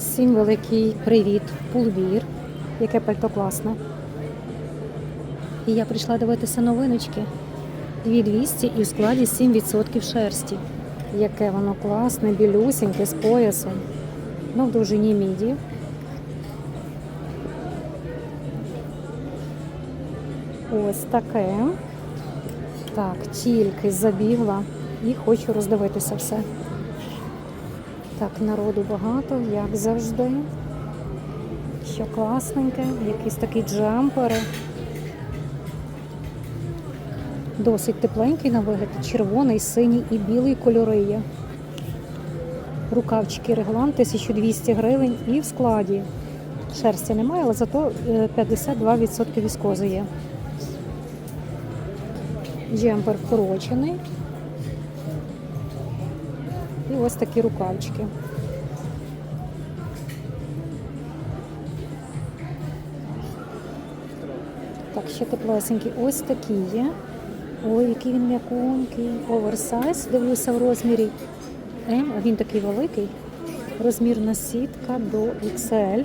Всім великий привіт, пулвір. Яке пальто класне. І я прийшла дивитися новиночки. 2200 і в складі 7% шерсті. Яке воно класне, білюсіньке з поясом. Ну, в довжині міді. Ось таке. Так, тільки забігла і хочу роздивитися все. Так, народу багато, як завжди. Що класненьке, якісь такі джемпери. Досить тепленький на вигляд, червоний, синій і білий кольори є. Рукавчики реглан 1200 гривень і в складі. Шерсті немає, але зато е, 52% віскози є. Джемпер вкорочений. Ось такі рукавчики. Так, ще теплесенький. Ось такі є. Ой, який він м'яконький. Оверсайз. Дивлюся в розмірі М, він такий великий. Розмірна сітка до XL.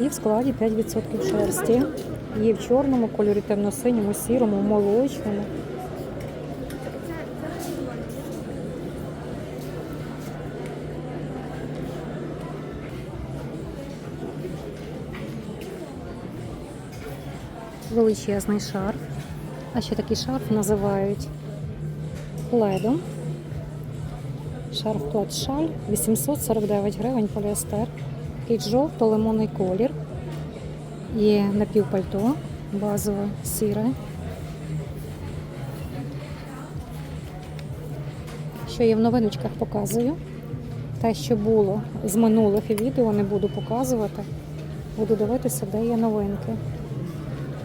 І в складі 5% шерсті. Є в чорному кольорі, темно-синьому, сірому, молочному. Величезний шарф. А ще такий шарф називають пледом. Шарф плед шаль 849 гривень поліестер. Такий жовто-лимонний колір. Є напівпальто, базове сіре. Що є в новиночках показую. Те, що було з минулих відео, не буду показувати. Буду дивитися, де є новинки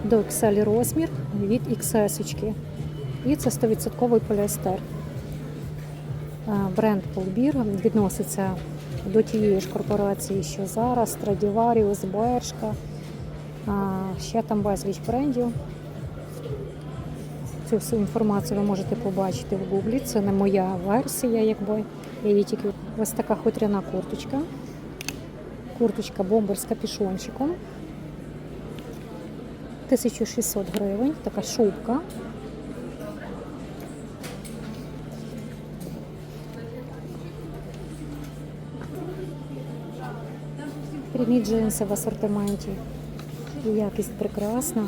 до XL розмір від XS. І це 100% поліестер. Бренд Полбір відноситься до тієї ж корпорації, що зараз, Stradivarius, Бершка, ще там безліч брендів. Цю всю інформацію ви можете побачити в Гуглі. Це не моя версія, якби я її тільки ось така хутряна курточка. Курточка бомбер з капюшончиком. 1600 гривень, така шубка. Прямі джинси в асортименті. Якість прекрасна.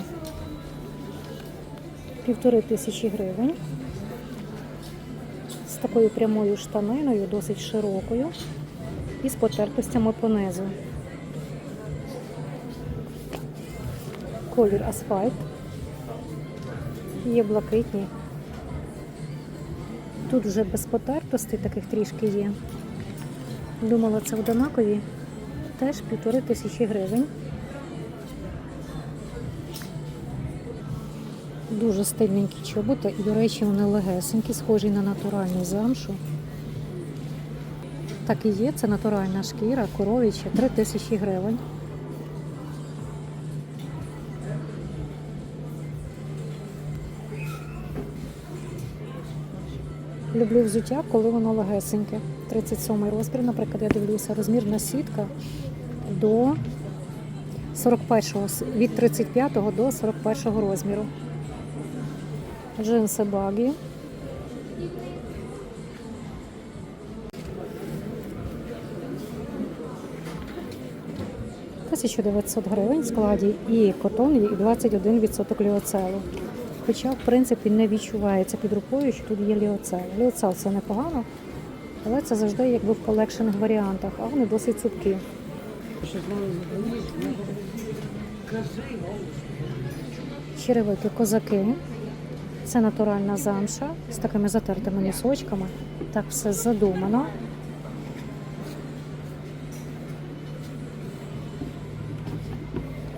Півтори тисячі гривень. З такою прямою штаниною, досить широкою. І з потертостями понизу. Колір асфальт. Є блакитні. Тут вже без потертостей таких трішки є. Думала, це однакові. Теж півтори тисячі гривень. Дуже стильненькі чоботи і, до речі, вони легесенькі, схожі на натуральну замшу. Так і є, це натуральна шкіра, коров'яча, 3 тисячі гривень. Люблю взуття, коли воно легесеньке. 37 розмір, наприклад, я дивлюся, розмірна сітка до 41 від 35 до 41-го розміру. Джинси багі. Тисячу 900 гривень в складі і котон, і 21% ліоцелу. Хоча, в принципі, не відчувається під рукою, що тут є ліоцел. Ліоцел це непогано, але це завжди якби в колекшених варіантах, а вони досить цупкі. Черевики козаки. Це натуральна замша з такими затертими носочками. Так все задумано.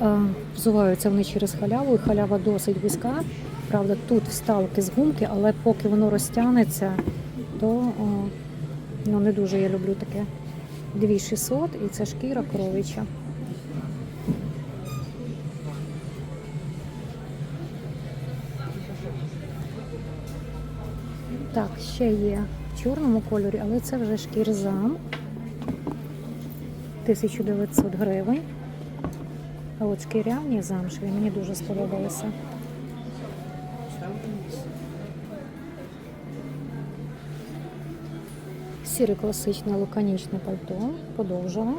Е, Взуваються вони через халяву, і халява досить вузька. Правда, тут вставки з гумки, але поки воно розтягнеться, то о, ну, не дуже я люблю таке. 2600 і це шкіра коровича. Так, ще є в чорному кольорі, але це вже шкірзам. 1900 гривень. А от шкіряні замшеві мені дуже сподобалися. Сіре класичне лаконічне пальто. Подовжила.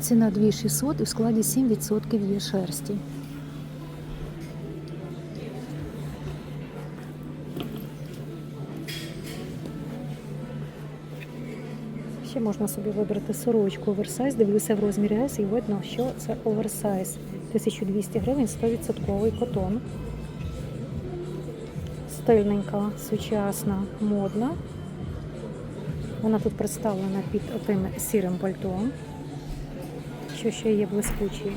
Ціна 2600 і в складі 7% є шерсті. Ще можна собі вибрати сорочку оверсайз. Дивлюся в розмірі S і видно, що це оверсайз. 1200 гривень, 100% котон. Стильненька, сучасна, модна. Вона тут представлена під отим сірим пальтом. Що ще є блискучі.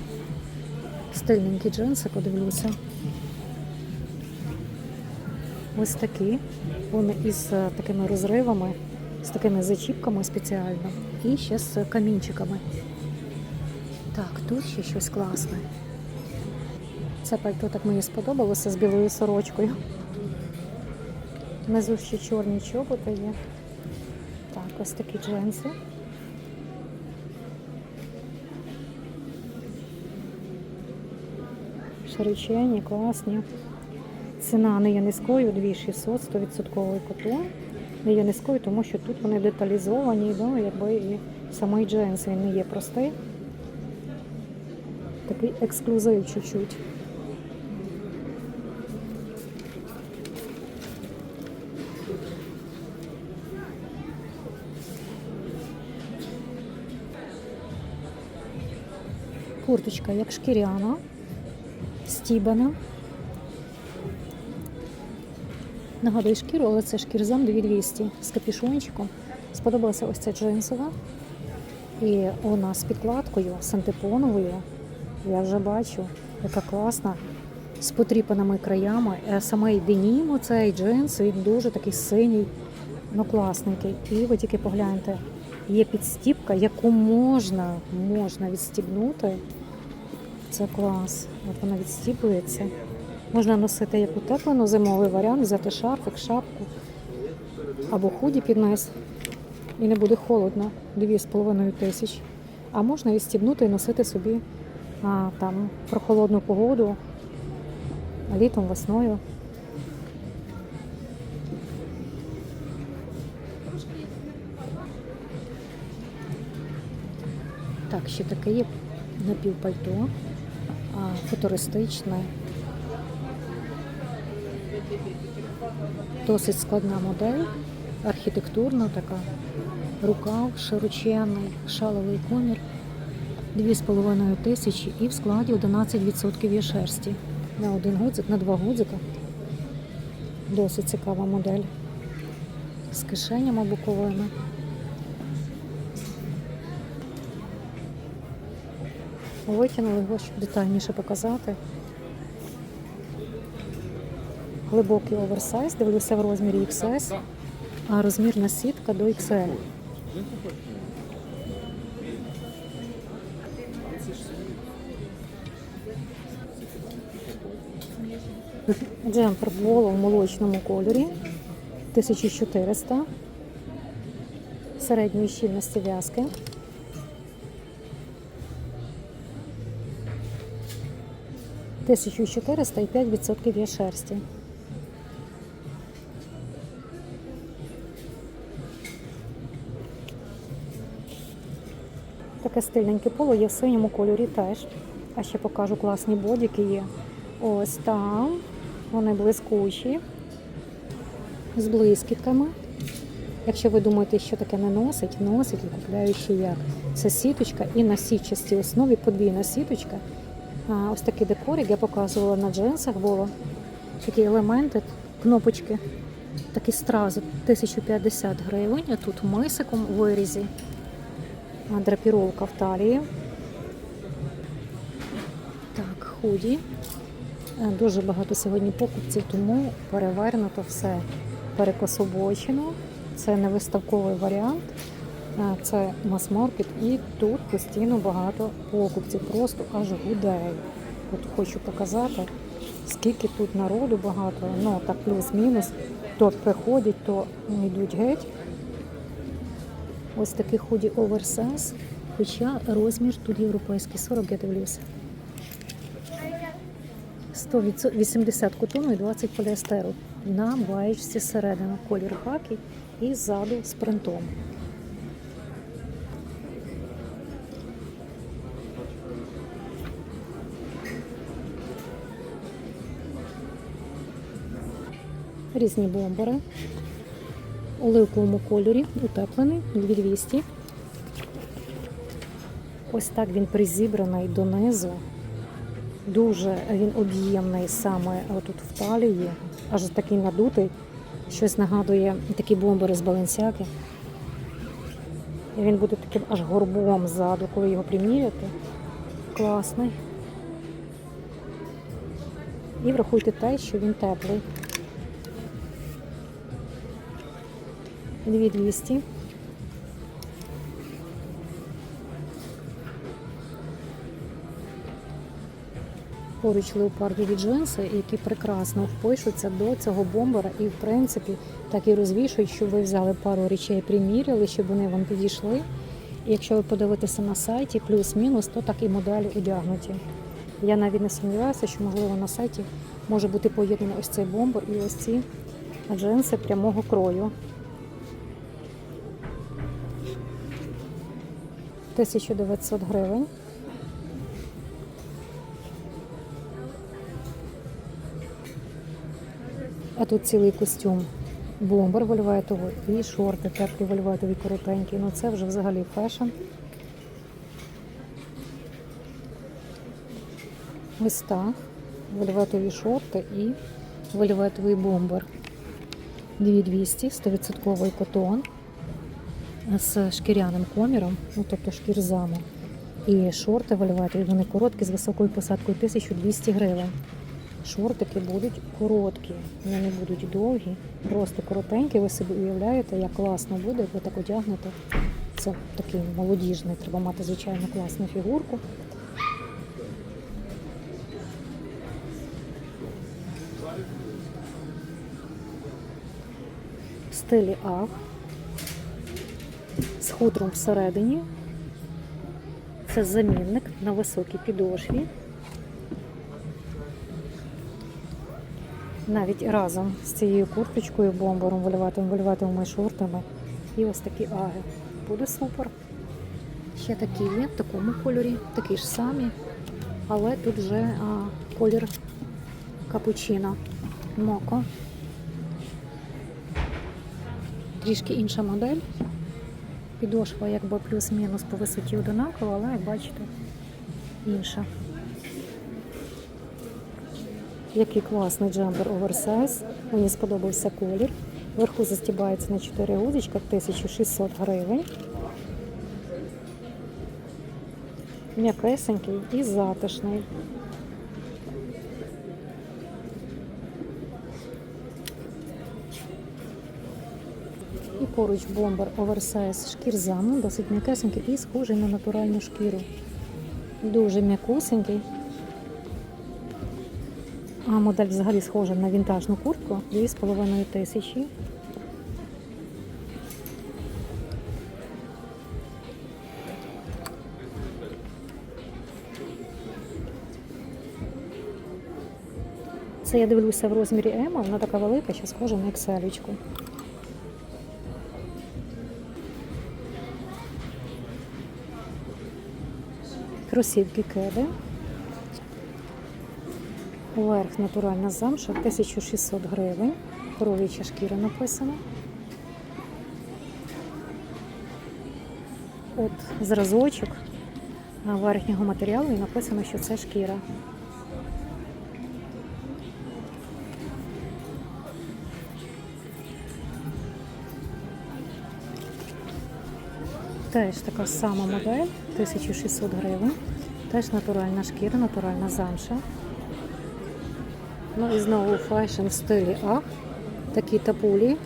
Стильненькі джинси, подивлюся. Ось такі. Вони із такими розривами, з такими зачіпками спеціально. І ще з камінчиками. Так, тут ще щось класне. Це пальто так мені сподобалося з білою сорочкою. Внизу ще чорні чоботи є. Так, ось такі джинси. Широченні, класні. Ціна не є низькою, 2600, 100% котон. Не є низькою, тому що тут вони деталізовані, да, якби і самий джинс він не є простий. Такий ексклюзив чуть-чуть. Курточка як шкіряна, стібана. Нагадую шкіру, але це шкірзам 2200 з капюшончиком. Сподобалася ось ця джинсова. І вона з підкладкою, з антипоновою. Я вже бачу, яка класна, з потріпаними краями. Е, Саме денім, оцей джинс, він дуже такий синій, ну класненький. І ви тільки погляньте, є підстіпка, яку можна, можна відстібнути. Це клас. От вона відстібується. Можна носити як утеплену зимовий варіант, взяти шарфик, шапку або худі під низ. І не буде холодно, 2,5 тисяч. А можна і стібнути і носити собі а, там прохолодну погоду літом, весною. Так, ще таке є напівпальто, футуристичне. Досить складна модель, архітектурна така. Рукав широченний, шаловий комір. 2,5 тисячі і в складі 11% є шерсті. На один гудзик, на два гудзика. Досить цікава модель. З кишенями боковими. Витягнули його, щоб детальніше показати. Глибокий оверсайз, дивлюся в розмірі XS, а розмірна сітка до XL. Джемпер Воло в молочному кольорі 1400 середньої щільності в'язки. Тисячу чотириста і 5% є шерсті. Таке стильненьке поло є в синьому кольорі теж. А ще покажу класні бодіки є. Ось там. Вони блискучі, з блискітками. Якщо ви думаєте, що таке не носить, носить і купляю як. Це сіточка і на сітчастій основі подвійна сіточка. Ось такий декорик я показувала на джинсах було. Такі елементи, кнопочки, такі стрази 1050 гривень, а тут мисиком у вирізі. Драпіровка в талії. Так, худі. Е, Дуже багато сьогодні покупців, тому перевернуто все перекособочено. Це не виставковий варіант, це мас-маркет, і тут постійно багато покупців, просто аж гудеє. От хочу показати, скільки тут народу багато, ну так плюс-мінус, то приходять, то йдуть геть. Ось такий худі оверсайз, хоча розмір тут європейський 40, я дивлюся. 180 котону і 20 поліестеру. На баєчці середина колір хакі і ззаду з принтом. Різні бомбери. У оливковому кольорі, утеплений, 2200. Ось так він призібраний донизу. Дуже він об'ємний саме тут в талії, аж такий надутий. Щось нагадує такі бомбери з Баленсяки. І він буде таким аж горбом ззаду, коли його приміряти. Класний. І врахуйте те, що він теплий. 2200. Поруч леопардові джинси, які прекрасно впишуться до цього бомбера і, в принципі, так і розвішують, щоб ви взяли пару речей, приміряли, щоб вони вам підійшли. І якщо ви подивитеся на сайті плюс-мінус, то так і моделі одягнуті. Я навіть не сумніваюся, що можливо на сайті може бути поєднаний ось цей бомбер і ось ці джинси прямого крою. 1900 гривень. А тут цілий костюм. Бомбер вольветовий і шорти теплі вольветові коротенькі. Ну це вже взагалі фешн. Ось так. Вольветові шорти і вольветовий бомбер. 2200, 100% котон з шкіряним коміром, ну тобто шкірзаму. І шорти вольветові, вони короткі з високою посадкою 1200 гривень. Шортики будуть короткі, вони будуть довгі, просто коротенькі. Ви собі уявляєте, як класно буде, як ви так одягнете. Це такий молодіжний, треба мати звичайно класну фігурку. В стилі АВ з хутром всередині. Це замінник на високій підошві. Навіть разом з цією курточкою, бомбером, вольватими вольватими шортами. І ось такі аги. Буде супер. Ще такі є в такому кольорі, такі ж самі, але тут вже а, колір капучино. Моко. Трішки інша модель. Підошва якби плюс-мінус по висоті одинакова, але як бачите, інша. Який класний джемпер оверсайз. Мені сподобався колір. Вверху застібається на 4 гудзичка, 1600 гривень. М'якесенький і затишний. Поруч бомбер оверсайз шкірзану, досить м'якесенький і схожий на натуральну шкіру. Дуже м'якусенький. А модель взагалі схожа на вінтажну куртку 2,5 тисячі. Це я дивлюся в розмірі М, вона така велика, що схожа на XL. Кросівки кеди. Верх натуральна замша 1600 гривень. Коров'яча шкіра написана. От зразочок верхнього матеріалу і написано, що це шкіра. Теж така сама модель, 1600 гривень. Теж натуральна шкіра, натуральна замша. Ну і знову фешн в стилі А. Такі тапулі,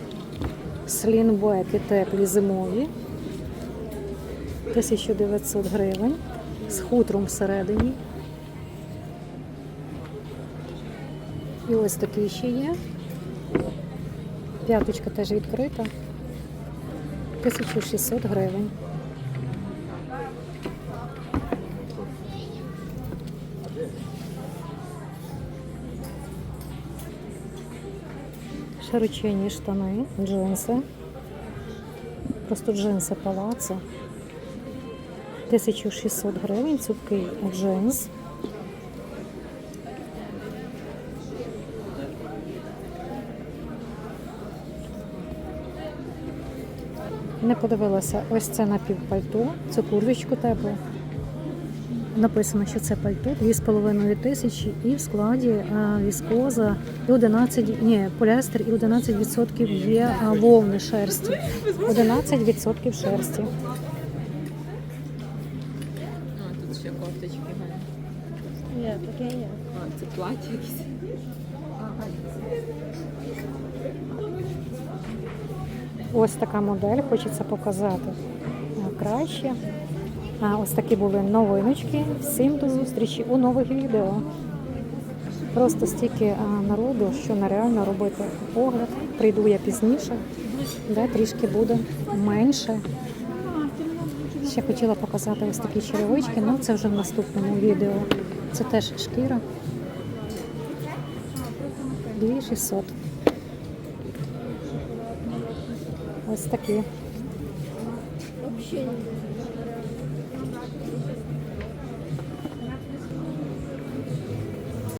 слінбеки теплі зимові. 1900 гривень. З хутром всередині. І ось такий ще є. П'яточка теж відкрита. 1600 гривень. Широченні штани, джинси. Просто джинси палацо. 1600 гривень, цупкий джинс. Не подивилася, ось це напівпальто, це курточку теплу. Написано, що це пальто 2,5 тисячі і в складі а, віскоза і 11, ні, поліестер і 11% є а, вовни шерсті. 11% шерсті. А, тут ще кофточки. Є, таке є. А, це плаття якісь. Ось така модель, хочеться показати краще. А, ось такі були новиночки. Всім до зустрічі у нових відео. Просто стільки народу, що нереально робити огляд. Прийду я пізніше, де трішки буде менше. Ще хотіла показати ось такі черевички, але це вже в наступному відео. Це теж шкіра. 2600. Ось такі.